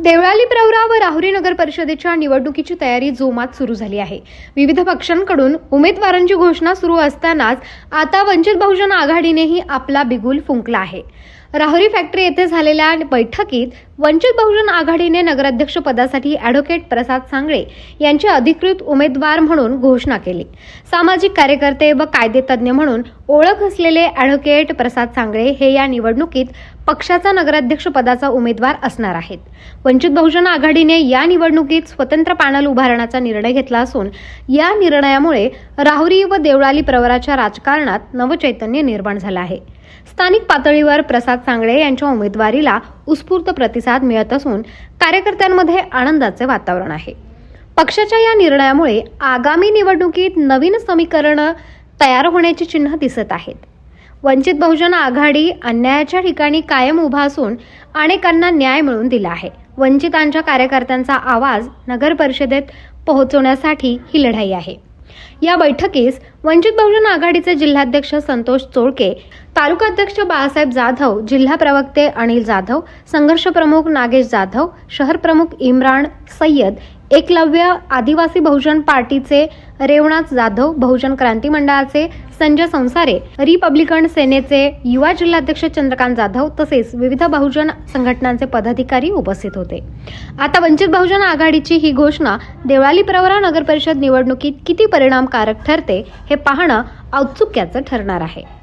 देवळाली प्रवरा व राहुरी नगर परिषदेच्या निवडणुकीची तयारी जोमात सुरू झाली आहे. विविध पक्षांकडून उमेदवारांची घोषणा सुरू असतानाच आता वंचित बहुजन आघाडीनेही आपला बिगुल फुंकला आहे. राहुरी फॅक्टरी येथे झालेल्या बैठकीत वंचित बहुजन आघाडीने नगराध्यक्ष पदासाठी अॅडव्होकेट प्रसाद सांगळे यांची अधिकृत उमेदवार म्हणून घोषणा केली. सामाजिक कार्यकर्ते व कायदेतज्ञ म्हणून ओळख असलेले ॲडव्होकेट प्रसाद सांगळे हे या निवडणुकीत पक्षाचा नगराध्यक्ष पदाचा उमेदवार असणार आहेत. वंचित बहुजन आघाडीने या निवडणुकीत स्वतंत्र पॅनल उभारण्याचा निर्णय घेतला असून या निर्णयामुळे राहुरी व देवळाली प्रवराच्या राजकारणात नवचैतन्य निर्माण झालं आहे. स्थानिक पातळीवर प्रसाद सांगळे यांच्या उमेदवारीला उत्स्फूर्त प्रतिसाद मिळत असून कार्यकर्त्यांमध्ये आनंदाचे वातावरण आहे. पक्षाच्या या निर्णयामुळे आगामी निवडणुकीत नवीन समीकरणं तयार होण्याची चिन्ह दिसत आहेत. वंचित बहुजन आघाडी अन्यायाच्या ठिकाणी कायम उभा असून अनेकांना न्याय मिळवून दिला आहे. वंचितांच्या कार्यकर्त्यांचा आवाज नगर परिषदेत पोहोचवण्यासाठी ही लढाई आहे. या बैठकीस वंचित बहुजन आघाडीचे जिल्हाध्यक्ष संतोष चोळके तालुकाध्यक्ष बाळासाहेब जाधव जिल्हा प्रवक्ते अनिल जाधव संघर्ष प्रमुख नागेश जाधव शहर प्रमुख इम्रान सय्यद एकलव्य आदिवासी बहुजन पार्टीचे रेवनाथ जाधव बहुजन क्रांती मंडळाचे संजय संसारे रिपब्लिकन सेनेचे युवा जिल्हाध्यक्ष चंद्रकांत जाधव तसेच विविध बहुजन संघटनांचे पदाधिकारी उपस्थित होते. आता वंचित बहुजन आघाडीची ही घोषणा देवळाली प्रवरा नगर परिषद निवडणुकीत किती परिणामकारक ठरते हे पाहणं औत्सुक्याचं ठरणार आहे.